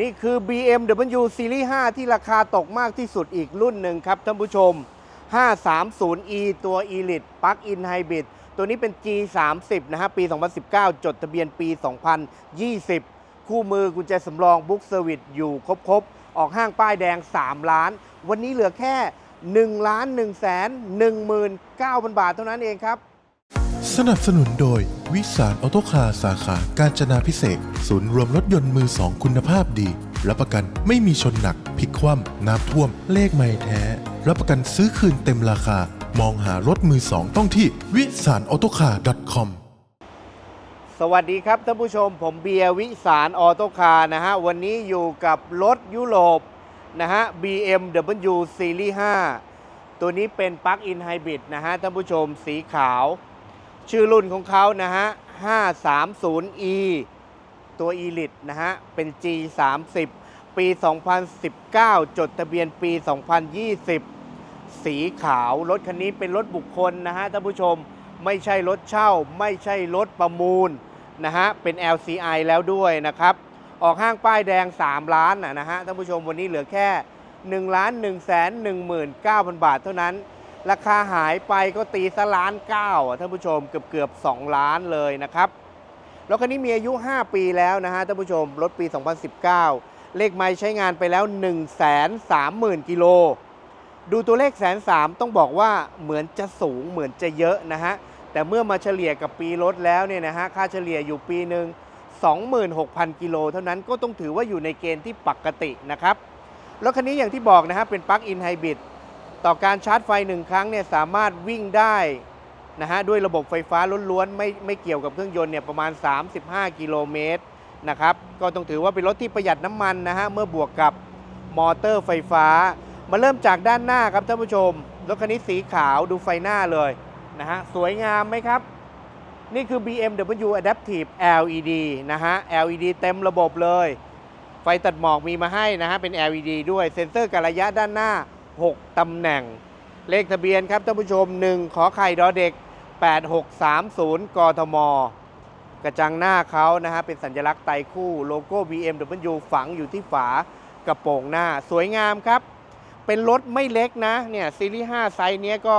นี่คือ BMW Series 5 ที่ราคาตกมากที่สุดอีกรุ่นหนึ่งครับท่านผู้ชม 530e ตัว Elite Plug-in Hybrid ตัวนี้เป็น G30 นะฮะปี 2019 จดทะเบียนปี 2020 คู่มือกุญแจสำรองบุ๊กเซอร์วิสอยู่ครบๆ ออกห้างป้ายแดง 3 ล้าน วันนี้เหลือแค่1ล้าน1แสน19,000 บาทเท่านั้นเองครับ สนับสนุนโดย วิสารออโตคาร์สาขาการจนาพิเศษ ศูนย์รวมรถยนต์มือสองคุณภาพดี รับประกันไม่มีชนหนักพลิกคว่ำน้ำท่วม เลขไม่แท้ รับประกันซื้อคืนเต็มราคา มองหารถมือสองต้องที่วิสารออโตคาร์ .com สวัสดีครับท่านผู้ชมผมเบียร์วิสารออโตคาร์นะฮะ วันนี้อยู่กับรถยุโรปนะฮะ BMW Series 5 ตัวนี้เป็นปลั๊กอินไฮบริดนะฮะท่านผู้ชมสีขาว ชื่อรุ่นของเขานะฮะ 530e ตัว Elite นะฮะ เป็น G30 ปี 2019 จดทะเบียนปี 2020 สีขาว รถคันนี้เป็นรถบุคคลนะฮะท่านผู้ชม ไม่ใช่รถเช่า ไม่ใช่รถประมูลนะฮะ เป็น LCI แล้วด้วยนะครับ ออกห้างป้ายแดง 3 ล้านนะฮะท่านผู้ชมวันนี้เหลือแค่1ล้าน1 19,000 บาทเท่านั้น ราคาหายไปก็ตีซะล้านเก้าอะท่านผู้ชมเกือบเกือบ2ล้านเลยนะครับรถคันนี้มีอายุ 5 ปีแล้วนะฮะท่านผู้ชมรถปี 2019 เลขไม้ใช้งานไปแล้ว 1 3 0 0 0 0กิโลดูตัวเลขแสนสามต้องบอกว่าเหมือนจะสูงเหมือนจะเยอะนะฮะแต่เมื่อมาเฉลี่ยกับปีรถแล้วเนี่ยนะฮะค่าเฉลี่ยอยู่ปีหนึ่ง26,000 กิโลเท่านั้นก็ต้องถือว่าอยู่ในเกณฑ์ที่ปกตินะครับรถคันนี้อย่างที่บอกนะฮะเป็นปลั๊กอินไฮบริด ต่อการชาร์จไฟหนึ่งครั้งเนี่ยสามารถวิ่งได้นะฮะด้วยระบบไฟฟ้าล้วนๆไม่ไม่เกี่ยวกับเครื่องยนต์เนี่ยประมาณ 35 กิโลเมตรนะครับก็ต้องถือว่าเป็นรถที่ประหยัดน้ำมันนะฮะเมื่อบวกกับมอเตอร์ไฟฟ้า มาเริ่มจากด้านหน้าครับท่านผู้ชม รถคันนี้สีขาวดูไฟหน้าเลยนะฮะสวยงามไหมครับ นี่คือ BMW Adaptive LED นะฮะ LED เต็มระบบเลย ไฟตัดหมอกมีมาให้นะฮะเป็น LED ด้วยเซ็นเซอร์การระยะด้านหน้า 6 ตำแหน่ง เลขทะเบียนครับท่านผู้ชม 1 ขอไข่ดอเด็ก 8630 กทม กระจังหน้าเขานะฮะเป็นสัญลักษณ์ไตรคู่โลโก้ BMW ฝังอยู่ที่ฝากระโปรงหน้าสวยงามครับ เป็นรถไม่เล็กนะเนี่ยซีรีส์ 5 ไซส์เนี้ยก็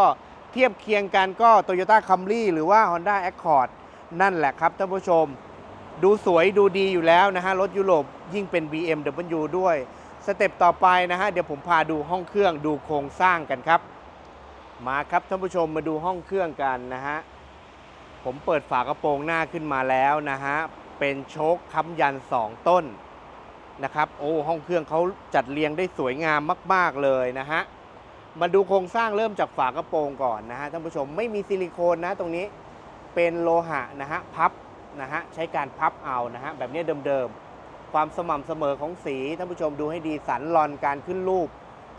เทียบเคียงกันก็ Toyota Camry หรือว่า Honda Accord นั่นแหละครับท่านผู้ชม ดูสวยดูดีอยู่แล้วนะฮะ รถยุโรปยิ่งเป็น BMW ด้วย สเต็ปต่อไปนะฮะเดี๋ยวผมพาดูห้องเครื่องดูโครงสร้างกันครับ มาครับท่านผู้ชมมาดูห้องเครื่องกันนะฮะผมเปิดฝากระโปรงหน้าขึ้นมาแล้วนะฮะเป็นโชคค้ำยัน 2 ต้นนะครับโอ้ห้องเครื่องเขาจัดเรียงได้สวยงามมาก ๆ เลยนะฮะมาดูโครงสร้างเริ่มจากฝากระโปรงก่อนนะฮะท่านผู้ชมไม่มีซิลิโคนนะตรงนี้เป็นโลหะนะฮะพับนะฮะใช้การพับเอานะฮะแบบนี้เดิมๆ ความสม่ำเสมอของสีท่านผู้ชมดูให้ดีสันลอนการขึ้นรูป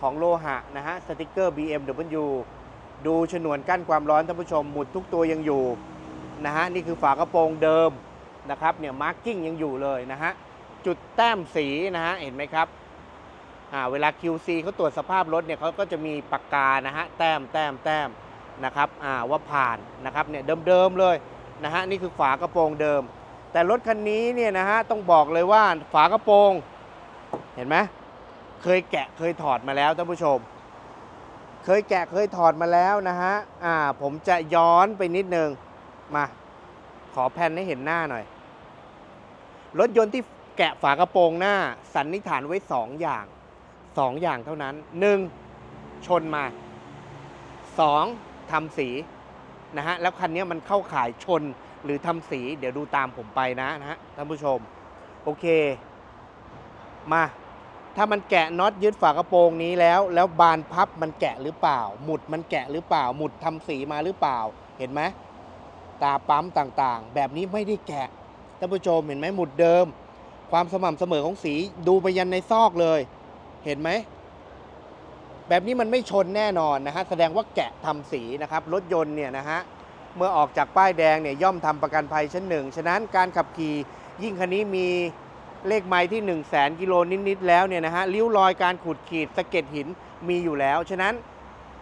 ของโลหะนะฮะสติกเกอร์ BMW ดูฉนวนกั้นความร้อนท่านผู้ชมหมุดทุกตัวยังอยู่นะฮะนี่คือฝากระโปรงเดิมนะครับเนี่ยมาร์กิ้งยังอยู่เลยนะฮะจุดแต้มสีนะฮะเห็นไหมครับอ่าเวลา QC เขาตรวจสภาพรถเนี่ยเขาก็จะมีปากกานะฮะแต้มแต้มแต้มนะครับอ่าว่าผ่านนะครับเนี่ยเดิมๆเลยนะฮะนี่คือฝากระโปรงเดิม แต่รถคันนี้เนี่ยนะฮะต้องบอกเลยว่าฝากระโปรง เห็นไหมเคยแกะเคยถอดมาแล้วท่านผู้ชม เคยแกะเคยถอดมาแล้วนะฮะอ่าผมจะย้อนไปนิดนึงมาขอแพนให้เห็นหน้าหน่อย รถยนต์ที่แกะฝากระโปรงหน้า สันนิษฐานไว้ 2 อย่าง 2 อย่างเท่านั้น 1. ชนมา 2. ทำสีนะฮะแล้วคันนี้มันเข้าข่ายชน หรือทำสีเดี๋ยวดูตามผมไปนะนะฮะท่านผู้ชม โอเค มา ถ้ามันแกะน็อตยึดฝากระโปรงนี้แล้ว แล้วบานพับมันแกะหรือเปล่า หมุดมันแกะหรือเปล่า หมุดทำสีมาหรือเปล่า เห็นไหมตาปั๊มต่างๆ แบบนี้ไม่ได้แกะท่านผู้ชมเห็นไหมหมุดเดิม ความสม่ำเสมอของสีดูไปยันในซอกเลย เห็นไหมแบบนี้มันไม่ชนแน่นอนนะฮะแสดงว่าแกะทำสีนะครับรถยนต์เนี่ยนะฮะ เมื่อออกจากป้ายแดงเนี่ยย่อมทำประกันภัยชั้นหนึ่งฉะนั้นการขับขี่ยิ่งคันนี้มีเลขไม้ที่ 1 0 0 0 0แสนกิโลนิดๆแล้วเนี่ยนะฮะริ้วรอยการขูดขีดสะเก็ดหินมีอยู่แล้ว ฉะนั้น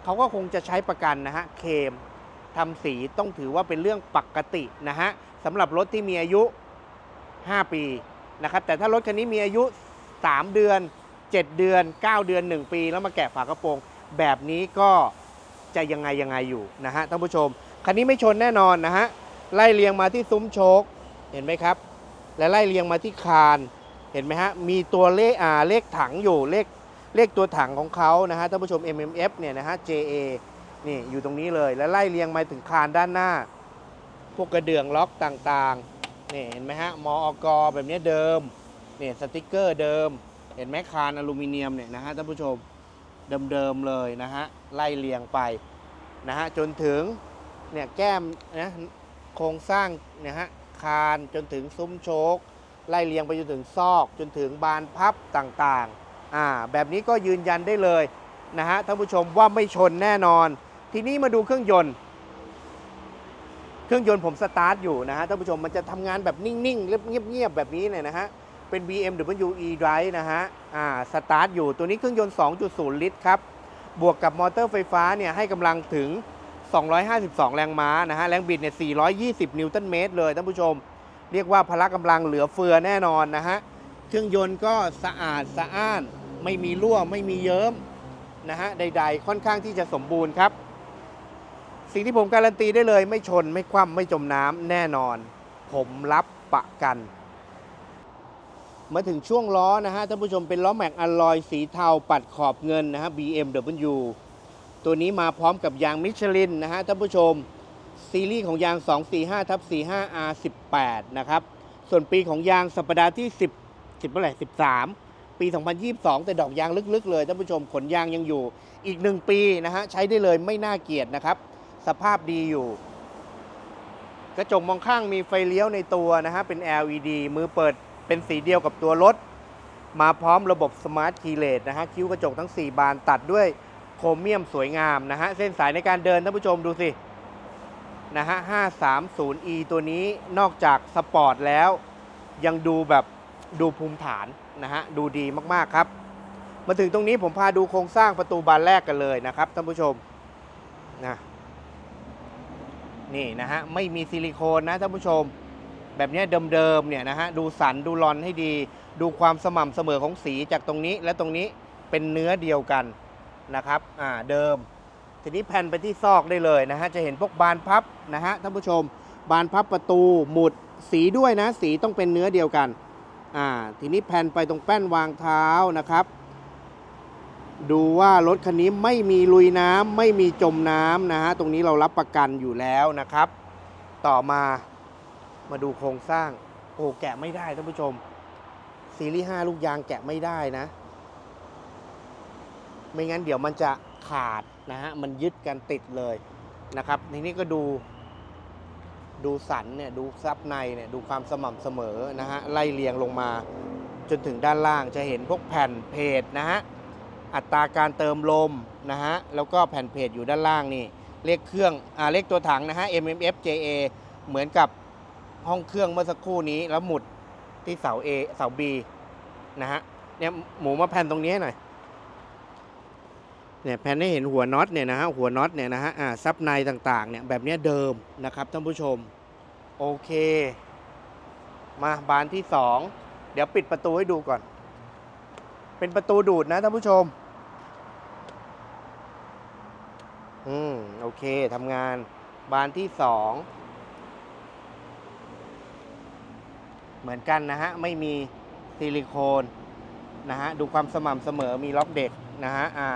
เขาก็คงจะใช้ประกันนะฮะเคมทำสีต้องถือว่าเป็นเรื่องปกตินะฮะสำหรับรถที่มีอายุ 5 ปีนะครับแต่ถ้ารถคันนี้มีอายุ 3 เดือน 7 เดือน 9 เดือน 1 ปี แล้วมาแกะฝากระโปรง แบบนี้ก็จะยังไงยังไงอยู่นะฮะท่านผู้ชม คันนี้ไม่ชนแน่นอนนะฮะ ไล่เรียงมาที่ซุ้มโชคเห็นไหมครับ และไล่เรียงมาที่คานเห็นไหมฮะ มีตัวเลขอ่าเลขถังอยู่เลขเลขตัวถังของเขานะฮะท่านผู้ชม MMF เนี่ยนะฮะ JA นี่อยู่ตรงนี้เลยและไล่เรียงมาถึงคานด้านหน้า พวกกระเดื่องล็อกต่างๆนี่เห็นไหมฮะมออกแบบนี้เดิมเนี่ยสติกเกอร์เดิม เห็นไหมคานอลูมิเนียมเนี่ยนะฮะท่านผู้ชมเดิมๆเลยนะฮะไล่เรียงไปนะฮะจนถึง เนี่ยแก้มนะโครงสร้างนะฮะคานจนถึงซุ้มโชคไล่เรียงไปจนถึงซอกจนถึงบานพับต่างๆอ่าแบบนี้ก็ยืนยันได้เลยนะฮะท่านผู้ชมว่าไม่ชนแน่นอน ทีนี้มาดูเครื่องยนต์ เครื่องยนต์ผมสตาร์ทอยู่นะฮะท่านผู้ชมมันจะทำงานแบบนิ่งๆเงียบๆแบบนี้เนี่ยนะฮะเป็น BMW e-drive นะฮะอ่าสตาร์ทอยู่ตัวนี้เครื่องยนต์ 2.0 ลิตรครับบวกกับมอเตอร์ไฟฟ้าเนี่ยให้กำลังถึง 252 แรงม้านะฮะ แรงบิดเนี่ย 420 นิวตันเมตรเลยท่านผู้ชม เรียกว่าพละกำลังเหลือเฟือแน่นอนนะฮะ เครื่องยนต์ก็สะอาดสะอ้าน ไม่มีรั่ว ไม่มีเยิ้มนะฮะ ใดๆ ค่อนข้างที่จะสมบูรณ์ครับ สิ่งที่ผมการันตีได้เลยไม่ชนไม่คว่ำไม่จมน้ำแน่นอน ผมรับประกัน มาถึงช่วงล้อนะฮะท่านผู้ชมเป็นล้อแม็กอลลอยสีเทาปัดขอบเงินนะฮะ BMW ตัวนี้มาพร้อมกับยางมิชลินนะฮะท่านผู้ชม ซีรีส์ของยาง 245ทับ45 R18 นะครับ ส่วนปีของยางสัปดาห์ที่ 10 10เมื่อไหร่13 ปี 2022 แต่ดอกยางลึกๆ เลยท่านผู้ชมขนยางยังอยู่อีก 1 ปีนะฮะใช้ได้เลยไม่น่าเกลียดนะครับ สภาพดีอยู่ กระจกมองข้างมีไฟเลี้ยวในตัวนะฮะเป็น LED มือเปิดเป็นสีเดียวกับตัวรถ มาพร้อมระบบสมาร์ทคีเลสนะฮะคิ้วกระจกทั้ง 4 บานตัดด้วย ครเมียมสวยงามนะฮะ เส้นสายในการเดินท่านผู้ชมดูสิ นะฮะ 530e ตัวนี้นอกจากสปอร์ตแล้ว ยังดูแบบดูภูมิฐานนะฮะ ดูดีมากๆครับ มาถึงตรงนี้ผมพาดูโครงสร้างประตูบานแรกกันเลยนะครับท่านผู้ชมนะนี่นะฮะ ไม่มีซิลิโคนนะท่านผู้ชม แบบเนี้ยเดิมๆเนี่ยนะฮะ ดูสันดูรอนให้ดี ดูความสม่ำเสมอของสีจากตรงนี้และตรงนี้เป็นเนื้อเดียวกัน นะครับอ่าเดิม ทีนี้แผ่นไปที่ซอกได้เลยนะฮะจะเห็นพวกบานพับนะฮะท่านผู้ชม บานพับประตูหมุดสีด้วยนะ สีต้องเป็นเนื้อเดียวกันอ่าทีนี้แผ่นไปตรงแป้นวางเท้านะครับ ดูว่ารถคันนี้ไม่มีลุยน้ำไม่มีจมน้ำนะฮะตรงนี้เรารับประกันอยู่แล้วนะครับ ต่อมามาดูโครงสร้างโอ้แกะไม่ได้ท่านผู้ชมซีรีส์5ลูกยางแกะไม่ได้นะ ไม่งั้นเดี๋ยวมันจะขาดนะฮะมันยึดกันติดเลยนะครับทีนี้ก็ดูดูสันเนี่ยดูซับในเนี่ยดูความสม่ำเสมอนะฮะไล่เรียงลงมาจนถึงด้านล่างจะเห็นพวกแผ่นเพจนะฮะอัตราการเติมลมนะฮะแล้วก็แผ่นเพจอยู่ด้านล่างนี่เลขเครื่องอ่าเลขตัวถังนะฮะ MMF JA เหมือนกับห้องเครื่องเมื่อสักครู่นี้แล้วหมุดที่เสา A เสา B นะฮะเนี่ยหมูมาแผ่นตรงนี้ให้หน่อย เนี่ยแผ่นให้เห็นหัวน็อตเนี่ยนะฮะหัวน็อตเนี่ยนะฮะอ่าซับในต่างๆเนี่ยแบบนี้เดิมนะครับท่านผู้ชม โอเค มาบานที่สองเดี๋ยวปิดประตูให้ดูก่อน เป็นประตูดูดนะท่านผู้ชม อืมโอเคทำงานบานที่สองเหมือนกันนะฮะ ไม่มีซิลิโคนนะฮะ ดูความสม่ำเสมอมีล็อกเด็กนะฮะ อ่า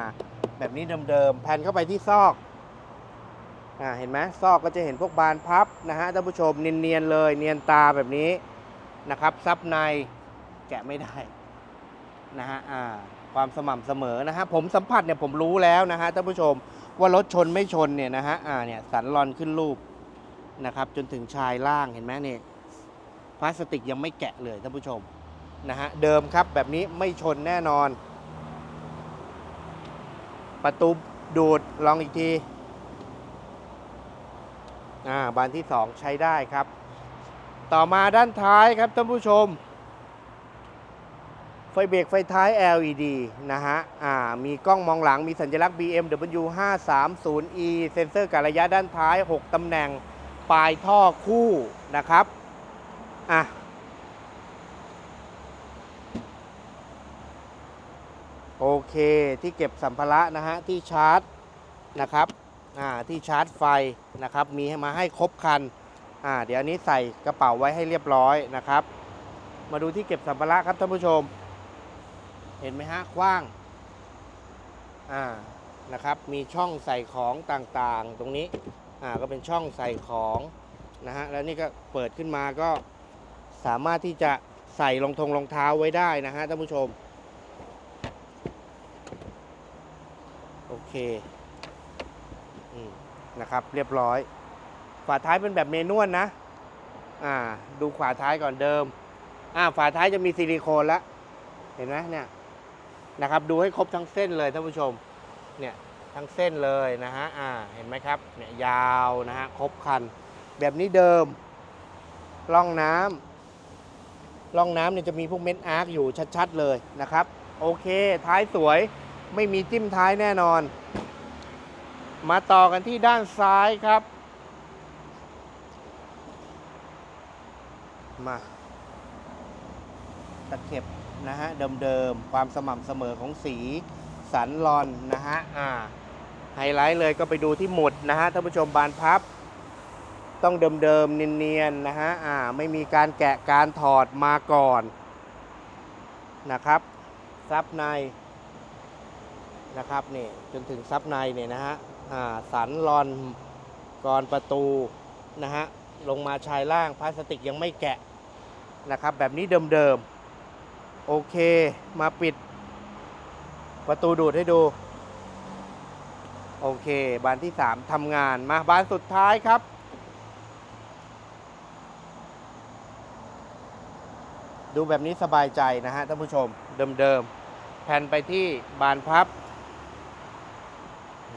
แบบนี้เดิมๆแผ่นเข้าไปที่ซอกอ่าเห็นไหมซอกก็จะเห็นพวกบานพับนะฮะท่านผู้ชมเนียนๆเลย เนียนตาแบบนี้นะครับ ซับในแกะไม่ได้นะฮะอ่าความสม่ำเสมอนะฮะผมสัมผัสเนี่ยผมรู้แล้วนะฮะท่านผู้ชมว่ารถชนไม่ชนเนี่ยนะฮะอ่าเนี่ยสันรอนขึ้นรูปนะครับจนถึงชายล่างเห็นไหมเนี่ยพลาสติกยังไม่แกะเลยท่านผู้ชมนะฮะเดิมครับแบบนี้ไม่ชนแน่นอน ประตูดูดลองอีกทีอ่าบานที่สองใช้ได้ครับ ต่อมาด้านท้ายครับท่านผู้ชม ไฟเบรกไฟท้าย LED นะฮะอ่ามีกล้องมองหลังมีสัญลักษณ์ BMW 530e เซ็นเซอร์การระยะด้านท้าย 6ตำแหน่งปลายท่อคู่นะครับอะ โอ เคที่เก็บสัมภาระนะฮะที่ชาร์จนะครับที่ชาร์จไฟนะครับมีมาให้ครบคันเดี๋ยวอันนี้ใส่กระเป๋าไว้ให้เรียบร้อยนะครับ มาดูที่เก็บสัมภาระครับท่านผู้ชม เห็นไหมฮะกว้างอ่านะครับมีช่องใส่ของต่างๆ ตรงนี้อ่าก็เป็นช่องใส่ของนะฮะแล้วนี่ก็เปิดขึ้นมาก็สามารถที่จะใส่รองทงรองเท้าไว้ได้นะฮะท่านผู้ชม โอ เคอนะครับ เรียบร้อย ฝาท้ายเป็นแบบเมนวลนะ อ่า ดูฝาท้ายก่อนเดิม อ่า ฝาท้ายจะมีซิลิโคนแล้วเห็นไหมเนี่ย นะครับ ดูให้ครบทั้งเส้นเลยท่านผู้ชม เนี่ย ทั้งเส้นเลยนะฮะ อ่า เห็นไหมครับ เนี่ยยาวนะฮะ ครบคัน แบบนี้เดิม ร่องน้ำร่องน้ำเนี่ยจะมีพวกเม็ดอาร์คอยู่ชัดๆเลยนะครับ โอเค ท้ายสวย ไม่มีจิ้มท้ายแน่นอน มาต่อกันที่ด้านซ้ายครับ มาตะเข็บนะฮะเดิมๆ ความสม่ำเสมอของสีสันลอนนะฮะอ่าไฮไลท์เลยก็ไปดูที่หมุดนะฮะท่านผู้ชมบานพับ ต้องเดิมๆ เนียนๆ นะฮะอ่าไม่มีการแกะการถอดมาก่อนนะครับซับใน นะครับนี่จนถึงซับในเนี่ยนะฮะอ่าสันลอนกรอนประตูนะฮะลงมาชายล่างพลาสติกยังไม่แกะนะครับ แบบนี้เดิมๆ โอเคมาปิด ประตูดูดให้ดู โอเค บานที่ 3ทำงานมาบานสุดท้ายครับ ดูแบบนี้สบายใจนะฮะท่านผู้ชมเดิมๆ แผ่นไปที่บานพับ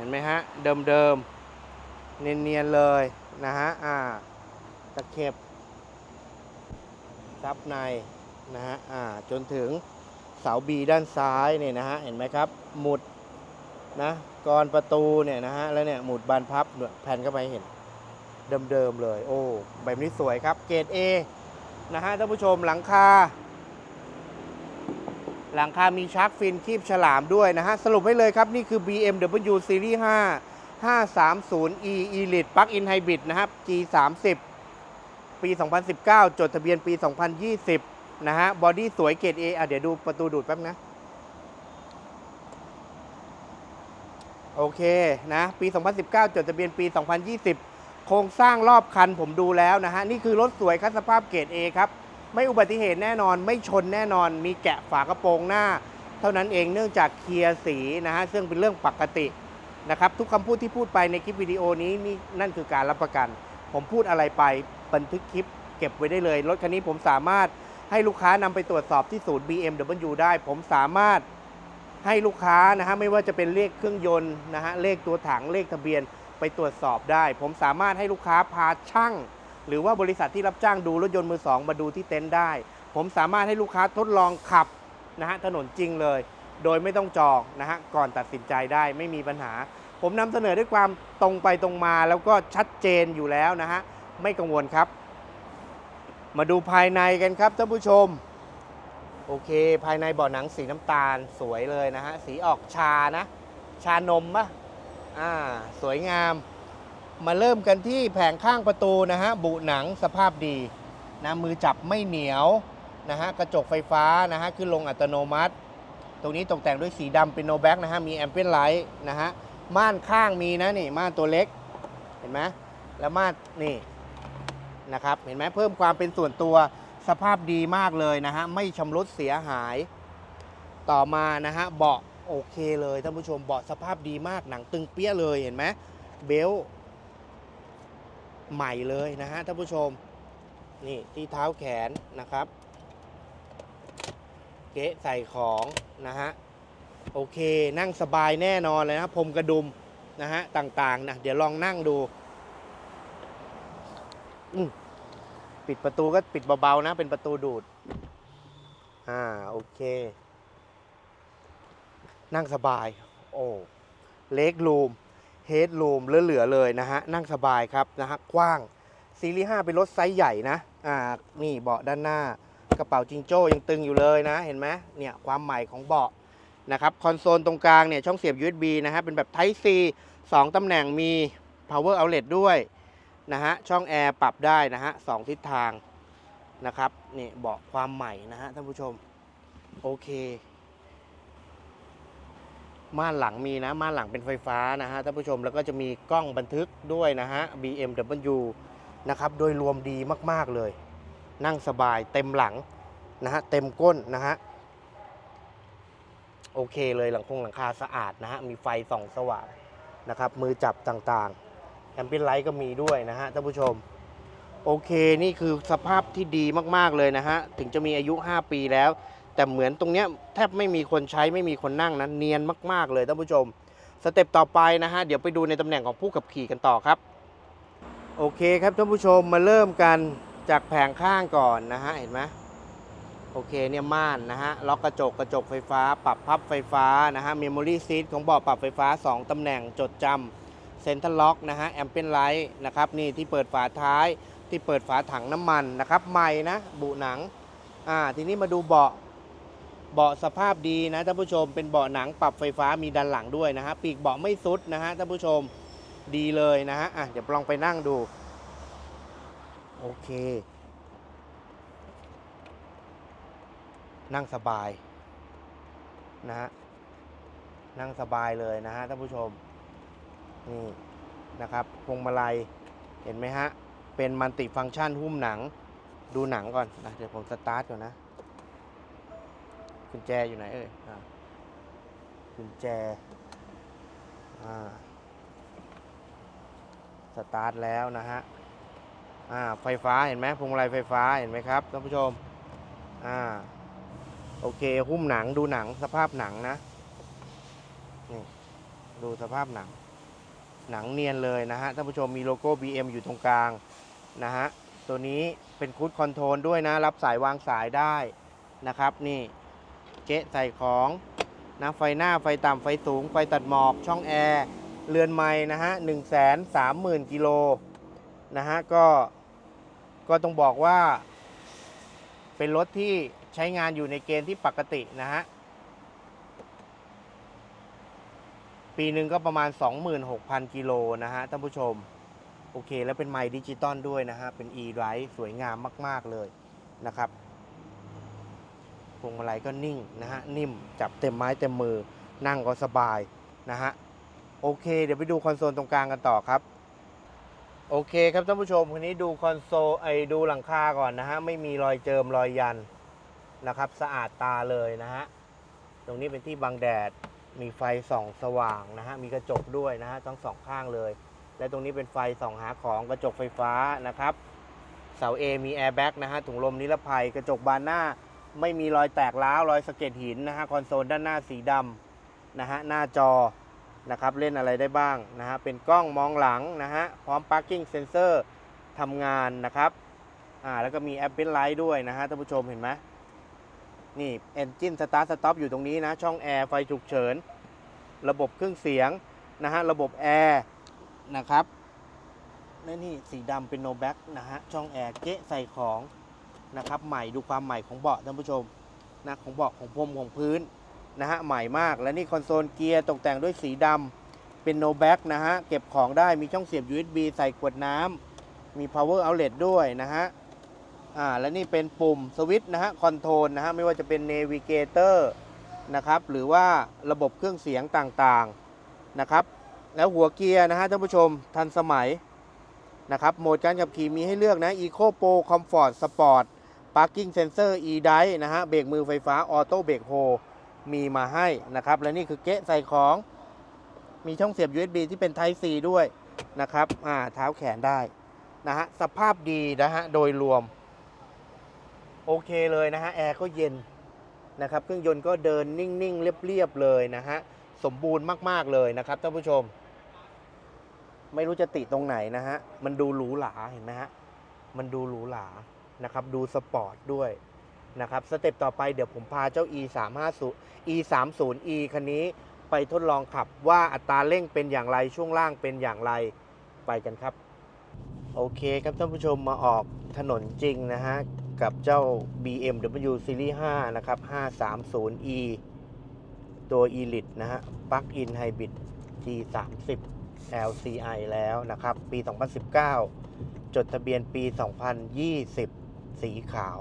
ห็นไหมฮะ เดิมๆ เนียนๆ เลยนะฮะ อ่า ตะเข็บ ซับในนะฮะ อ่า จนถึงเสาบีด้านซ้ายเนี่ยนะฮะ เห็นไหมครับ หมุดนะกรอนประตูเนี่ยนะฮะ แล้วเนี่ยหมุดบานพับเนี่ยแผ่นเข้าไปให้เห็น เดิมๆ เลย โอ้ แบบนี้สวยครับ เกรด A นะฮะท่านผู้ชมหลังคา หลังคามีชาร์กฟินคีบฉลามด้วยนะฮะ สรุปให้เลยครับ นี่คือ BMW Series 5 530e Elite Plug-in Hybrid นะครับ G30 ปี 2019 จดทะเบียนปี 2020 นะฮะ บอดี้สวยเกรด A อะเดี๋ยวดูประตูดูดแป๊บนะ โอเคนะ ปี 2019 จดทะเบียนปี 2020 โครงสร้างรอบคันผมดูแล้วนะฮะ นี่คือรถสวยคัสภาพเกรด A ครับ ไม่อุบัติเหตุแน่นอน ไม่ชนแน่นอน มีแกะฝากระโปรงหน้า เท่านั้นเองเนื่องจากเคลียร์สีนะฮะซึ่งเป็นเรื่องปกตินะครับทุกคำพูดที่พูดไปในคลิปวิดีโอนี้นี่นั่นคือการรับประกัน ผมพูดอะไรไปบันทึกคลิปเก็บไว้ได้เลย รถคันนี้ผมสามารถให้ลูกค้านำไปตรวจสอบที่ศูนย์ BMW ได้ ผมสามารถให้ลูกค้านะฮะไม่ว่าจะเป็นเลขเครื่องยนต์นะฮะเลขตัวถังเลขทะเบียนไปตรวจสอบได้ ผมสามารถให้ลูกค้าพาช่าง หรือว่าบริษัทที่รับจ้างดูรถยนต์มือสองมาดูที่เต็นท์ได้ ผมสามารถให้ลูกค้าทดลองขับนะฮะถนนจริงเลย โดยไม่ต้องจองนะฮะก่อนตัดสินใจได้ไม่มีปัญหา ผมนำเสนอด้วยความตรงไปตรงมาแล้วก็ชัดเจนอยู่แล้วนะฮะไม่กังวลครับ มาดูภายในกันครับท่านผู้ชมโอเค ภายในเบาะหนังสีน้ำตาลสวยเลยนะฮะ สีออกชานะ ชานมปะอ่า สวยงาม มาเริ่มกันที่แผงข้างประตูนะฮะ บุหนังสภาพดีนะมือจับไม่เหนียวนะฮะ กระจกไฟฟ้านะฮะ ขึ้นลงอัตโนมัติ ตรงนี้ตกแต่งด้วยสีดำเป็นโนแบ็กนะฮะ มีแอมเปียไลท์นะฮะ ม่านข้างมีนะนี่ ม่านตัวเล็ก เห็นไหมแล้วม่านนี่นะครับ เห็นไหมเพิ่มความเป็นส่วนตัวสภาพดีมากเลยนะฮะ ไม่ชำรุดเสียหาย ต่อมานะฮะ เบาะโอเคเลยท่านผู้ชม เบาะสภาพดีมาก หนังตึงเปี้ยเลย เห็นไหมเบล ใหม่เลยนะฮะท่านผู้ชม นี่ที่เท้าแขนนะครับ เก๊ะใส่ของนะฮะโอเคนั่งสบายแน่นอนเลยนะพรมกระดุมนะฮะต่างๆนะเดี๋ยวลองนั่งดูปิดประตูก็ปิดเบาๆนะ เป็นประตูดูด อ่าโอเค นั่งสบาย โอ้ เล็กรูม เฮดรูมเหลือๆเลยนะฮะ นั่งสบายครับนะฮะ กว้าง ซีรีส์ 5 เป็นรถไซส์ใหญ่นะ อ่า นี่เบาะด้านหน้ากระเป๋าจิงโจ้ยังตึงอยู่เลยนะ เห็นไหมเนี่ยความใหม่ของเบาะนะครับ คอนโซลตรงกลางเนี่ยช่องเสียบ USB นะฮะ เป็นแบบ Type C 2ตำแหน่งมี power outlet ด้วยนะฮะ ช่องแอร์ปรับได้นะฮะสองทิศทางนะครับ นี่เบาะความใหม่นะฮะท่านผู้ชม โอเค ม่านหลังมีนะม่านหลังเป็นไฟฟ้านะฮะท่านผู้ชมแล้วก็จะมีกล้องบันทึกด้วยนะฮะ BMW นะครับโดยรวมดีมากๆเลย นั่งสบายเต็มหลังนะฮะเต็มก้นนะฮะโอเคเลยหลังคงหลังคาสะอาดนะฮะมีไฟส่องสว่างนะครับมือจับต่างๆแอมเปียนไลท์ก็มีด้วยนะฮะท่านผู้ชม โอเคนี่คือสภาพที่ดีมากๆเลยนะฮะถึงจะมีอายุ 5 ปีแล้ว แต่เหมือนตรงเนี้ยแทบไม่มีคนใช้ไม่มีคนนั่งนะเนียนมาก ๆ เลยท่านผู้ชม สเต็ปต่อไปนะฮะ เดี๋ยวไปดูในตำแหน่งของผู้ขับขี่กันต่อครับ โอเคครับท่านผู้ชมมาเริ่มกันจากแผงข้างก่อนนะฮะ เห็นไหมโอเคเนี่ยม่านนะฮะ ล็อกกระจกกระจกไฟฟ้า ปรับพับไฟฟ้านะฮะเมมโมรี่ซีทของเบาะปรับไฟฟ้า 2ตำแหน่งจดจำเซ็นทรัลล็อกนะฮะแอมเปียนไลท์นะครับนี่ที่เปิดฝาท้ายที่เปิดฝาถังน้ำมันนะครับใหม่นะบุหนังอ่าทีนี้มาดูเบาะ เบาะสภาพดีนะท่านผู้ชม เป็นเบาะหนังปรับไฟฟ้ามีดันหลังด้วยนะฮะปีกเบาะไม่ซุดนะฮะท่านผู้ชมดีเลยนะฮะอะเดี๋ยวลองไปนั่งดู โอเค นั่งสบายนะฮะนั่งสบายเลยนะฮะท่านผู้ชมนี่นะครับพวงมาลัยเห็นไหมฮะ เป็นมัลติฟังก์ชันหุ้มหนังดูหนังก่อนนะเดี๋ยวผมสตาร์ทก่อนนะ กุญแจอยู่ไหนเอ่ยกุญแจสตาร์ทแล้วนะฮะไฟฟ้าเห็นไหมพวงมาลัยไฟฟ้าเห็นไหมครับท่านผู้ชมอ่าโอเคหุ้มหนังดูหนังสภาพหนังนะนี่ดูสภาพหนัง หนังเนียนเลยนะฮะท่านผู้ชมมีโลโก้ BM อยู่ตรงกลางนะฮะตัวนี้เป็นคูดคอนโทรลด้วยนะ รับสายวางสายได้นะครับ นี่ เกะใส่ของนะไฟหน้าไฟต่ำไฟสูง ไฟตัดหมอกช่องแอร์ เรือนไม้นะฮะหนึ่งแสนสามหมื่นกิโลนะฮะก็ก็ต้องบอกว่า เป็นรถที่ใช้งานอยู่ในเกณฑ์ที่ปกตินะฮะปีหนึ่งก็ประมาณ 26,000 กิโลนะฮะท่านผู้ชม โอเคแล้วเป็นไมค์ดิจิตอลด้วยนะฮะ เป็น e-ride สวยงามมาก ๆ เลยนะครับ พวงมาลัยก็นิ่งนะฮะนิ่มจับเต็มไม้เต็มมือนั่งก็สบายนะฮะโอเค เดี๋ยวไปดูคอนโซลตรงกลางกันต่อครับ โอเคครับท่านผู้ชมคันนี้ดูคอนโซลไอ้ดูหลังคาก่อนนะฮะไม่มีรอยเจิมรอยยันนะครับสะอาดตาเลยนะฮะตรงนี้เป็นที่บังแดดมีไฟส่องสว่างนะฮะมีกระจกด้วยนะฮะทั้งสองข้างเลย และตรงนี้เป็นไฟส่องหาของกระจกไฟฟ้านะครับเสา A มีแอร์แบ็กนะฮะถุงลมนิรภัยกระจกบานหน้า ไม่มีรอยแตกร้าวรอยสะเก็ดหินนะฮะคอนโซลด้านหน้าสีดำนะฮะหน้าจอนะครับเล่นอะไรได้บ้างนะฮะเป็นกล้องมองหลังนะฮะพร้อม parking sensor ทำงานนะครับอ่าแล้วก็มีแอปเปิลไลท์ด้วยนะฮะท่านผู้ชมเห็นไหมนี่ Engine Start Stop อยู่ตรงนี้นะ ช่องแอร์ไฟฉุกเฉิน ระบบเครื่องเสียงนะฮะระบบแอร์นะครับและนี่สีดำเป็นโนแบ็กนะฮะช่องแอร์เก๊ะใส่ของ นะครับใหม่ดูความใหม่ของเบาะท่านผู้ชมนะของเบาะของพรมของพื้นนะฮะใหม่มากและนี่คอนโซลเกียร์ตกแต่งด้วยสีดำเป็นโนแบ็กนะฮะเก็บของได้มีช่องเสียบ USB ใส่ขวดน้ำมี power outlet ด้วยนะฮะอ่าและนี่เป็นปุ่มสวิตช์นะฮะคอนโทรลนะฮะไม่ว่าจะเป็น Navigator นะครับหรือว่าระบบเครื่องเสียงต่างๆนะครับแล้วหัวเกียร์นะฮะท่านผู้ชมทันสมัยนะครับโหมดการขับขี่มีให้เลือกนะ Eco Pro Comfort Sport Parking Sensor E-Drive นะฮะเบรกมือไฟฟ้า Auto Brake Hold มีมาให้นะครับ และนี่คือเกะใส่ของมีช่องเสียบ USB ที่เป็น Type C ด้วยนะครับอ่าเท้าแขนได้นะฮะสภาพดีนะฮะโดยรวม โอเคเลยนะฮะแอร์ก็เย็นนะครับเครื่องยนต์ก็เดินนิ่งๆ เรียบๆเลยนะฮะสมบูรณ์มากๆเลยนะครับท่านผู้ชม ไม่รู้จะติตรงไหนนะฮะมันดูหรูหราเห็นไหมฮะมันดูหรูหรา นะครับ ดูสปอร์ตด้วยนะครับ สเต็ปต่อไปเดี๋ยวผมพาเจ้า e 3 5 0 e 3 0 e คันนี้ไปทดลองขับว่าอัตราเร่งเป็นอย่างไรช่วงล่างเป็นอย่างไรไปกันครับ โอเคครับท่านผู้ชมมาออกถนนจริงนะฮะ กับเจ้า BMW Series 5 นะครับ 530e ตัว Elite นะฮะ Plug-in Hybrid G30 LCI แล้วนะครับ ปี 2019 จดทะเบียนปี 2020 สีขาว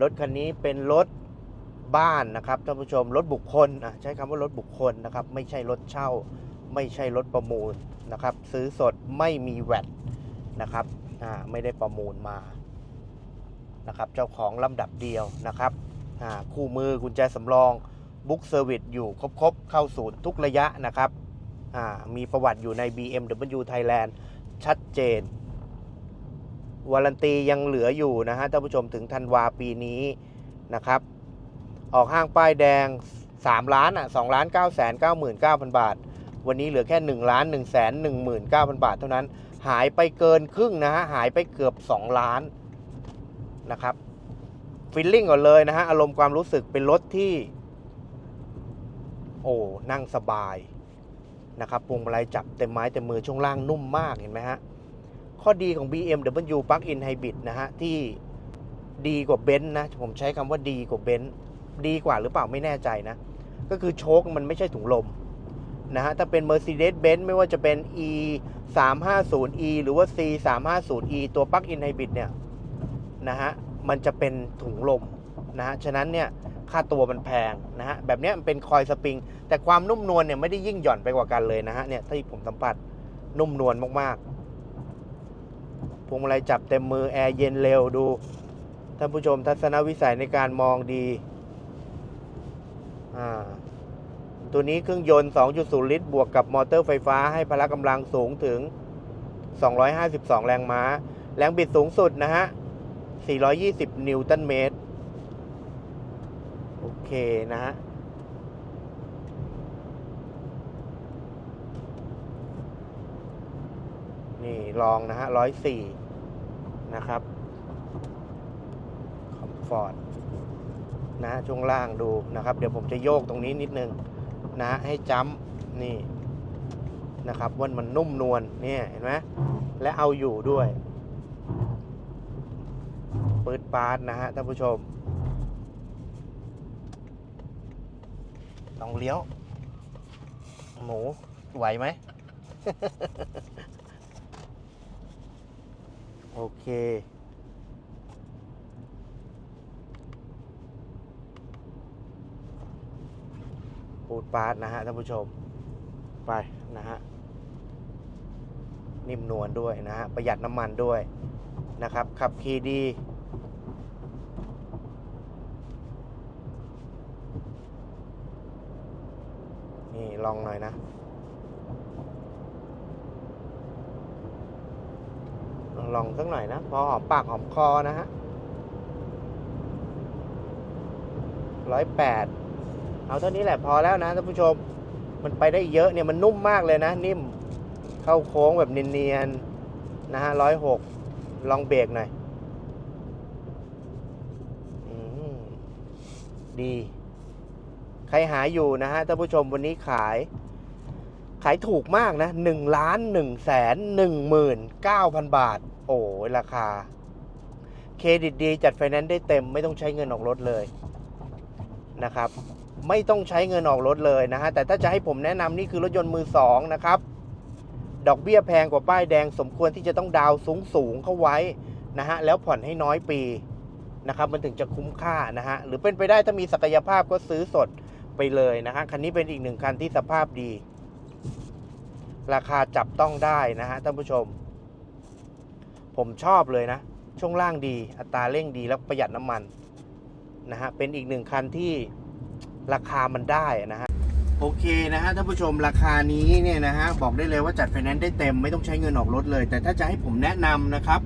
รถคันนี้เป็นรถบ้านนะครับท่านผู้ชมรถบุคคลอะใช้คำว่ารถบุคคลนะครับ ไม่ใช่รถเช่า ไม่ใช่รถประมูลนะครับ ซื้อสดไม่มีแวดนะครับอ่าไม่ได้ประมูลมานะครับ เจ้าของลำดับเดียวนะครับอ่าคู่มือกุญแจสำรองบุ๊กเซอร์วิสอยู่ครบๆ เข้าศูนย์ทุกระยะนะครับอ่ามีประวัติอยู่ใน BMW Thailand ชัดเจน วารันตียังเหลืออยู่นะฮะท่านผู้ชมถึงธันวาปีนี้นะครับ ออกห้างป้ายแดง 3 ล้านอะ2ล้าน9แสน99,000 บาท วันนี้เหลือแค่1ล้าน1แสน19,000 บาท เท่านั้นหายไปเกินครึ่งนะฮะหายไปเกือบ 2 ล้านนะครับฟิลลิ่งก่อนเลยนะฮะอารมณ์ความรู้สึกเป็นรถที่ โอ้นั่งสบายนะครับพวงมาลัยจับเต็มไม้เต็มมือช่วงล่างนุ่มมากเห็นไหมฮะ ข้อดีของ BMW Plug-in Hybrid นะฮะ ที่ดีกว่าเบนซ์นะ ผมใช้คำว่าดีกว่าเบนซ์ดีกว่าหรือเปล่าไม่แน่ใจนะ ก็คือโชคมันไม่ใช่ถุงลมนะฮะ ถ้าเป็น Mercedes-Benz ไม่ว่าจะเป็น E 3 5 0 E หรือว่า C 3 5 0 E ตัว Plug-in Hybrid เนี่ยนะฮะ มันจะเป็นถุงลมนะฮะ ฉะนั้นเนี่ยค่าตัวมันแพงนะฮะ แบบนี้มันเป็นคอยสปริง แต่ความนุ่มนวลเนี่ยไม่ได้ยิ่งหย่อนไปกว่ากันเลยนะฮะ เนี่ยที่ผมสัมผัสนุ่มนวลมากๆ พวงมาลัยจับเต็มมือ แอร์เย็นเร็วดูท่านผู้ชมทัศนวิสัยในการมองดีอ่าตัวนี้เครื่องยนต์ 2.0 ลิตร บวกกับมอเตอร์ไฟฟ้าให้พละกำลังสูงถึง 252 แรงม้า แรงบิดสูงสุดนะฮะ 420 นิวตันเมตร โอเคนะฮะ นี่ลองนะฮะ104นะครับคอมฟอร์ตนะช่วงล่างดูนะครับ เดี๋ยวผมจะโยกตรงนี้นิดนึงนะให้จ้ำนี่นะครับว่ามันนุ่มนวลเนี่ยเห็นไหมและเอาอยู่ด้วยปืดปาดนะฮะท่านผู้ชมต้องเลี้ยว หมูไหวไหม โอเค ปูดปาดนะฮะท่านผู้ชม ไปนะฮะ นิ่มนวลด้วยนะฮะ ประหยัดน้ำมันด้วยนะครับ ขับขี่ดีนี่ลองหน่อยนะ ลองสักหน่อยนะ พอหอมปากหอมคอนะฮะร้อยแปดเอาเท่านี้แหละพอแล้วนะท่านผู้ชม มันไปได้เยอะเนี่ยมันนุ่มมากเลยนะ นิ่มเข้าโค้งแบบเนียนๆนะฮะร้อยหกลองเบรกหน่อยอดี ใครหาอยู่นะฮะท่านผู้ชมวันนี้ขาย ขายถูกมากนะหนึ่งล้านหนึ่งแสนหนึ่งหมื่นเก้าพันบาท โอ้ยราคา เครดิตดีจัดไฟแนนซ์ได้เต็ม ไม่ต้องใช้เงินออกรถเลยนะครับ ไม่ต้องใช้เงินออกรถเลยนะฮะแต่ถ้าจะให้ผมแนะนำนี่คือรถยนต์มือสองนะครับ ดอกเบี้ยแพงกว่าป้ายแดง สมควรที่จะต้องดาวสูงสูงๆเข้าไว้นะฮะแล้วผ่อนให้น้อยปีนะครับ มันถึงจะคุ้มค่านะฮะหรือเป็นไปได้ถ้ามีศักยภาพก็ซื้อสดไปเลยนะฮะคันนี้เป็นอีกหนึ่งคันที่สภาพดี ราคาจับต้องได้นะฮะท่านผู้ชม ผมชอบเลยนะ ช่วงล่างดี อัตราเร่งดีแล้วประหยัดน้ำมันนะฮะ เป็นอีกหนึ่งคันที่ราคามันได้นะฮะ โอเคนะฮะท่านผู้ชมราคานี้เนี่ยนะฮะ บอกได้เลยว่าจัดไฟแนนซ์ได้เต็มไม่ต้องใช้เงินออกรถเลย แต่ถ้าจะให้ผมแนะนำนะครับ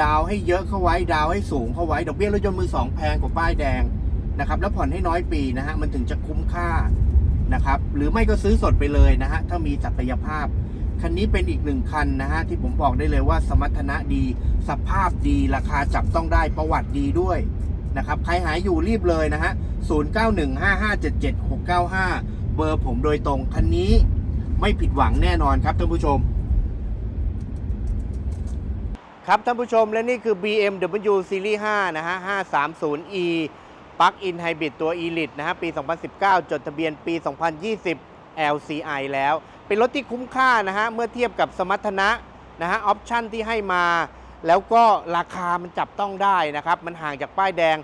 ดาวให้เยอะเข้าไว้ ดาวให้สูงเข้าไว้ ดอกเบี้ยรถยนต์มือสองแพงกว่าป้ายแดงนะครับ แล้วผ่อนให้น้อยปีนะฮะ มันถึงจะคุ้มค่านะครับ หรือไม่ก็ซื้อสดไปเลยนะฮะ ถ้ามีศักยภาพ คันนี้เป็นอีกหนึ่งคันนะฮะที่ผมบอกได้เลยว่าสมรรถนะดี สภาพดีราคาจับต้องได้ประวัติดีด้วยนะครับใครหายอยู่รีบเลยนะฮะ 0915577695 เบอร์ผมโดยตรงคันนี้ไม่ผิดหวังแน่นอนครับท่านผู้ชม ครับท่านผู้ชมและนี่คือ BMW Series 5 นะฮะ 530e ปลั๊กอินไฮบริดตัว Elite นะฮะ ปี 2019 จดทะเบียนปี 2020 LCI แล้ว เป็นรถที่คุ้มค่านะฮะเมื่อเทียบกับสมรรถนะนะฮะออปชั่นที่ให้มา แล้วก็ราคามันจับต้องได้นะครับ มันห่างจากป้ายแดง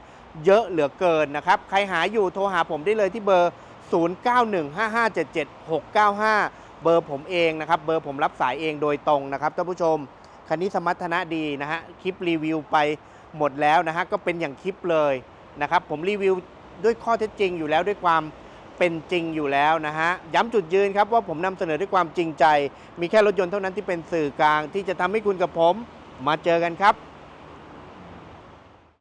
เยอะเหลือเกินนะครับ ใครหาอยู่โทรหาผมได้เลยที่เบอร์ 0915577695 เบอร์ผมเองนะครับ เบอร์ผมรับสายเองโดยตรงนะครับท่านผู้ชม คันนี้สมรรถนะดีนะฮะ คลิปรีวิวไปหมดแล้วนะฮะ ก็เป็นอย่างคลิปเลยนะครับ ผมรีวิวด้วยข้อเท็จจริงอยู่แล้วด้วยความ เป็นจริงอยู่แล้วนะฮะ ย้ำจุดยืนครับว่าผมนำเสนอด้วยความจริงใจ มีแค่รถยนต์เท่านั้นที่เป็นสื่อกลางที่จะทำให้คุณกับผมมาเจอกันครับ